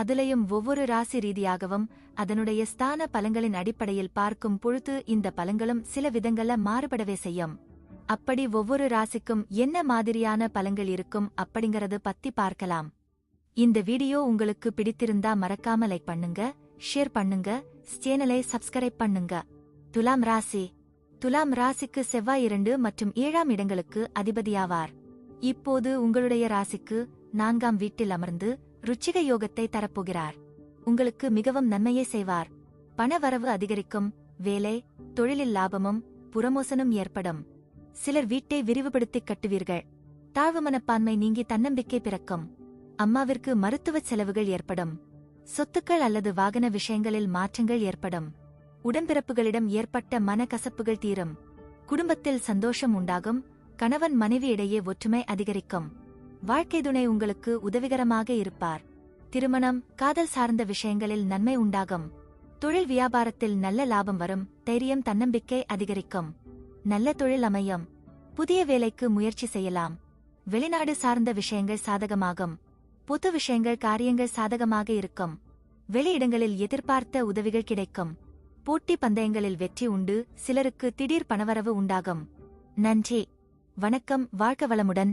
அதுலயும் ஒவ்வொரு ராசி ரீதியாகவும் அதனுடைய ஸ்தான பலங்களின் அடிப்படையில் பார்க்கும் பொழுது இந்த பலங்களும் சில விதங்கள்ல மாறுபடவே செய்யும். அப்படி ஒவ்வொரு ராசிக்கும் என்ன மாதிரியான பலங்கள் இருக்கும் அப்படிங்கறது பத்தி பார்க்கலாம். இந்த வீடியோ உங்களுக்கு பிடித்திருந்தா மறக்காம லைக் பண்ணுங்க ஷேர் பண்ணுங்க சேனலை சப்ஸ்கிரைப் பண்ணுங்க. துலாம் ராசி. துலாம் ராசிக்கு செவ்வாய் இரண்டு மற்றும் ஏழாம் இடங்களுக்கு அதிபதியாவார். இப்போது உங்களுடைய ராசிக்கு நான்காம் வீட்டில் அமர்ந்து ருச்சிக யோகத்தை தரப்போகிறார். உங்களுக்கு மிகவும் நன்மையை செய்வார். பணவரவு அதிகரிக்கும் வேலை தொழிலில் லாபமும் புறமோசனும் ஏற்படும். சிலர் வீட்டை விரிவுபடுத்திக் கட்டுவீர்கள். தாழ்வு மனப்பான்மை நீங்கி தன்னம்பிக்கை பிறக்கும். அம்மாவிற்கு மருத்துவ செலவுகள் ஏற்படும். சொத்துக்கள் அல்லது வாகன விஷயங்களில் மாற்றங்கள் ஏற்படும். உடன்பிறப்புகளிடம் ஏற்பட்ட மனக்கசப்புகள் தீரும். குடும்பத்தில் சந்தோஷம் உண்டாகும். கணவன் மனைவி இடையே ஒற்றுமை அதிகரிக்கும். வாழ்க்கை துணை உங்களுக்கு உதவிகரமாக இருப்பார். திருமணம் காதல் சார்ந்த விஷயங்களில் நன்மை உண்டாகும். தொழில் வியாபாரத்தில் நல்ல லாபம் வரும் தைரியம் தன்னம்பிக்கை அதிகரிக்கும். நல்ல தொழில் அமையும். புதிய வேலைக்கு முயற்சி செய்யலாம். வெளிநாடு சார்ந்த விஷயங்கள் சாதகமாகும். பொது விஷயங்கள் காரியங்கள் சாதகமாக இருக்கும். வெளியிடங்களில் எதிர்பார்த்த உதவிகள் கிடைக்கும். போட்டி பந்தயங்களில் வெற்றி உண்டு சிலருக்கு திடீர் பணவரவு உண்டாகும். நன்றி. வணக்கம் வாழ்க்க வளமுடன்.